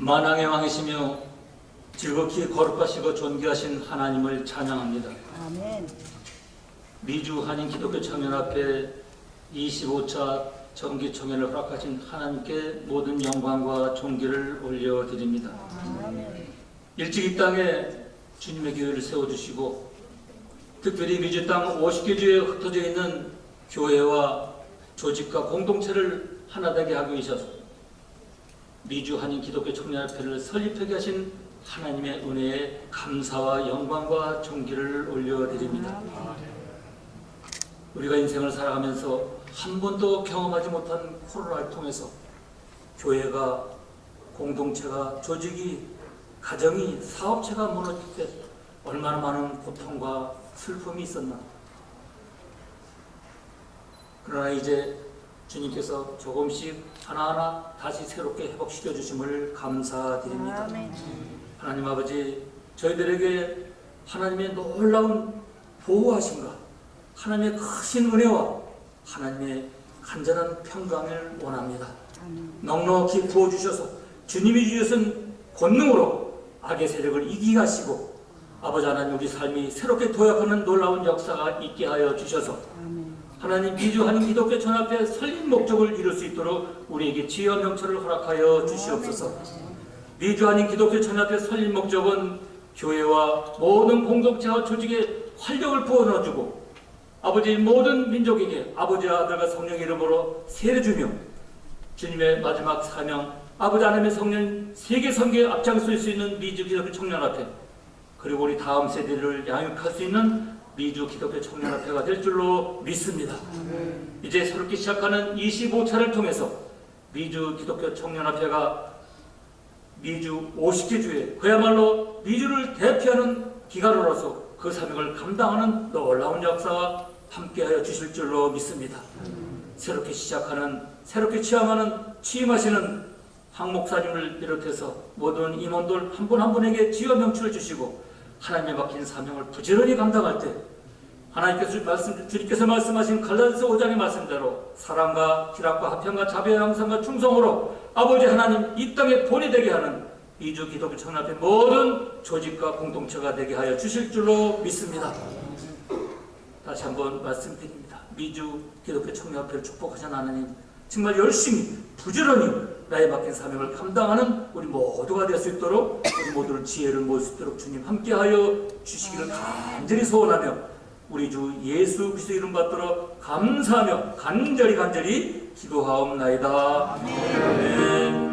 만왕의 왕이시며 즐겁게 거룩하시고 존귀하신 하나님을 찬양합니다. 아멘. 미주 한인 기독교 청년 앞에 25차 정기 청년을 허락하신 하나님께 모든 영광과 존귀를 올려드립니다. 아멘. 일찍 이 땅에 주님의 교회를 세워주시고 특별히 미주 땅 50개 주에 흩어져 있는 교회와 조직과 공동체를 하나 되게 하기 위해서 미주 한인 기독교 청년협회를 설립하게 하신 하나님의 은혜에 감사와 영광과 존귀를 올려드립니다. 우리가 인생을 살아가면서 한 번도 경험하지 못한 코로나를 통해서 교회가 공동체가 조직이 가정이 사업체가 무너질 때 얼마나 많은 고통과 슬픔이 있었나. 그러나 이제 주님께서 조금씩 하나하나 다시 새롭게 회복시켜 주심을 감사드립니다. 아멘. 하나님 아버지 저희들에게 하나님의 놀라운 보호하심과 하나님의 크신 은혜와 하나님의 간절한 평강을 원합니다. 아멘. 넉넉히 부어주셔서 주님이 주신 권능으로 악의 세력을 이기게 하시고 아버지 하나님 우리 삶이 새롭게 도약하는 놀라운 역사가 있게 하여 주셔서 아멘. 하나님 비주하는 기독교 전합의 설립 목적을 이룰 수 있도록 우리에게 지혜와 명철을 허락하여 주시옵소서. 미주하는 기독교 전합의 설립 목적은 교회와 모든 공동체와 조직에 활력을 부어넣어주고 아버지 모든 민족에게 아버지와 아들과 성령 이름으로 세례 주며 주님의 마지막 사명 아버지 하나님의 성령 세계 선교에 앞장설 수 있는 미주 기독교 청년합회 그리고 우리 다음 세대를 양육할 수 있는 미주 기독교 청년합회가 될 줄로 믿습니다. 이제 새롭게 시작하는 25차를 통해서 미주 기독교 청년합회가 미주 50개 주에 그야말로 미주를 대표하는 기관으로서 그 사명을 감당하는 놀라운 역사와 함께하여 주실 줄로 믿습니다. 새롭게 시작하는 새롭게 취임하는 취임하시는 황 목사님을 비롯해서 모든 임원들 한 분한 분에게 지와 명철을 주시고 하나님의 맡긴 사명을 부지런히 감당할 때 하나님께서 말씀 주님께서 말씀하신 갈라디아서 5장의 말씀대로 사랑과 희락과 화평과 자비와 양상과 충성으로 아버지 하나님 이 땅에 본이 되게 하는 이주 기독교 청년회 모든 조직과 공동체가 되게 하여 주실 줄로 믿습니다. 다시 한번 말씀드립니다. 미주 기독교 청년회를 축복하신 하나님 정말 열심히 부지런히 나의 맡긴 사명을 감당하는 우리 모두가 될 수 있도록 우리 모두를 지혜를 모을 수 있도록 주님 함께하여 주시기를 간절히 소원하며 우리 주 예수 그리스도 이름 받들어 감사하며 간절히 간절히 기도하옵나이다. 아멘.